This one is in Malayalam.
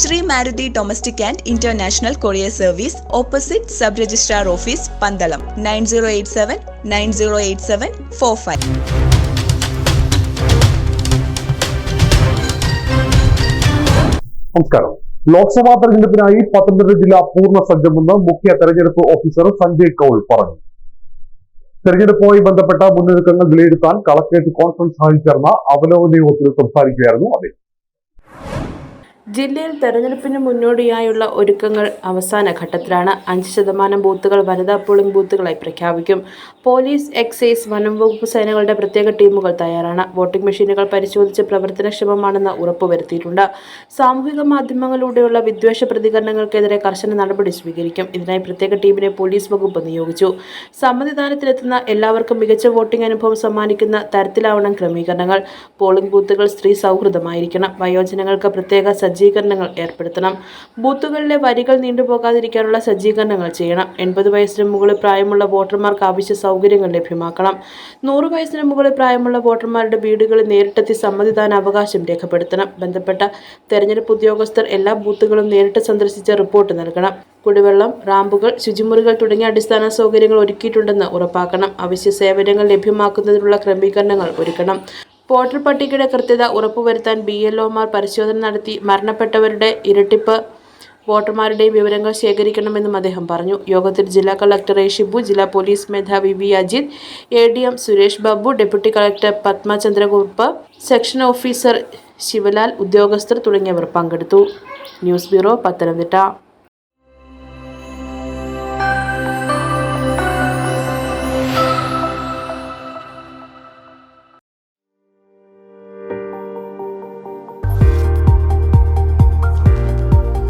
Shri Maruti domestic and international courier service opposite sub registrar office Pandalam nine zero eight seven nine zero eight seven four five. നമസ്കാരം. ലോക്സഭാ തെരഞ്ഞെടുപ്പിനായി പത്തനംതിട്ട ജില്ല പൂർണ സജ്ജമെന്ന് മുഖ്യ തെരഞ്ഞെടുപ്പ് ഓഫീസർ സഞ്ജയ് കൌൾ പറഞ്ഞു. തെരഞ്ഞെടുപ്പുമായി ബന്ധപ്പെട്ട മുന്നൊരുക്കങ്ങൾ വിലയിരുത്താൻ കളക്ടറേറ്റ് കോൺഫറൻസ് ഹാളിൽ ചേർന്ന അവലോകന യോഗത്തിൽ സംസാരിക്കുകയായിരുന്നു അദ്ദേഹം. ജില്ലയിൽ തെരഞ്ഞെടുപ്പിന് മുന്നോടിയായുള്ള ഒരുക്കങ്ങൾ അവസാന ഘട്ടത്തിലാണ്. അഞ്ച് ശതമാനം ബൂത്തുകൾ വനിതാ പോളിംഗ് ബൂത്തുകളായി പ്രഖ്യാപിക്കും. പോലീസ് എക്സൈസ് വനം വകുപ്പ് സേനകളുടെ പ്രത്യേക ടീമുകൾ തയ്യാറാണ്. വോട്ടിംഗ് മെഷീനുകൾ പരിശോധിച്ച് പ്രവർത്തനക്ഷമമാണെന്ന് ഉറപ്പുവരുത്തിയിട്ടുണ്ട്. സാമൂഹിക മാധ്യമങ്ങളിലൂടെയുള്ള വിദ്വേഷ പ്രതികരണങ്ങൾക്കെതിരെ കർശന നടപടി സ്വീകരിക്കും. ഇതിനായി പ്രത്യേക ടീമിനെ പോലീസ് വകുപ്പ് നിയോഗിച്ചു. സമ്മതിദാനത്തിലെത്തുന്ന എല്ലാവർക്കും മികച്ച വോട്ടിംഗ് അനുഭവം സമ്മാനിക്കുന്ന തരത്തിലാവണം ക്രമീകരണങ്ങൾ. പോളിംഗ് ബൂത്തുകൾ സ്ത്രീ സൗഹൃദമായിരിക്കണം. വയോജനങ്ങൾക്ക് പ്രത്യേക സജ്ജീകരണങ്ങൾ ഏർപ്പെടുത്തണം. ബൂത്തുകളിലെ വരികൾ നീണ്ടുപോകാതിരിക്കാനുള്ള സജ്ജീകരണങ്ങൾ ചെയ്യണം. എൺപത് വയസ്സിന് മുകളിൽ പ്രായമുള്ള വോട്ടർമാർക്ക് ആവശ്യ സൗകര്യങ്ങൾ ലഭ്യമാക്കണം. നൂറ് വയസ്സിന് മുകളിൽ പ്രായമുള്ള വോട്ടർമാരുടെ വീടുകളിൽ നേരിട്ടെത്തി സമ്മതിദാന അവകാശം രേഖപ്പെടുത്തണം. ബന്ധപ്പെട്ട തെരഞ്ഞെടുപ്പ് ഉദ്യോഗസ്ഥർ എല്ലാ ബൂത്തുകളും നേരിട്ട് സന്ദർശിച്ച് റിപ്പോർട്ട് നൽകണം. കുടിവെള്ളം റാമ്പുകൾ ശുചിമുറികൾ തുടങ്ങിയ അടിസ്ഥാന സൗകര്യങ്ങൾ ഒരുക്കിയിട്ടുണ്ടെന്ന് ഉറപ്പാക്കണം. അവശ്യ സേവനങ്ങൾ ലഭ്യമാക്കുന്നതിനുള്ള ക്രമീകരണങ്ങൾ ഒരുക്കണം. വോട്ടർ പട്ടികയുടെ കൃത്യത ഉറപ്പുവരുത്താൻ ബി എൽ ഒമാർ പരിശോധന നടത്തി മരണപ്പെട്ടവരുടെ ഇരട്ടിപ്പ് വോട്ടർമാരുടെയും വിവരങ്ങൾ ശേഖരിക്കണമെന്നും അദ്ദേഹം പറഞ്ഞു. യോഗത്തിൽ ജില്ലാ കളക്ടർ എ ഷിബു ജില്ലാ പോലീസ് മേധാവി V Ajith A D M Suresh Babu deputy collector Padma Chandrakurup section officer Sivalal ഉദ്യോഗസ്ഥർ തുടങ്ങിയവർ പങ്കെടുത്തു. News bureau Pathanamthitta.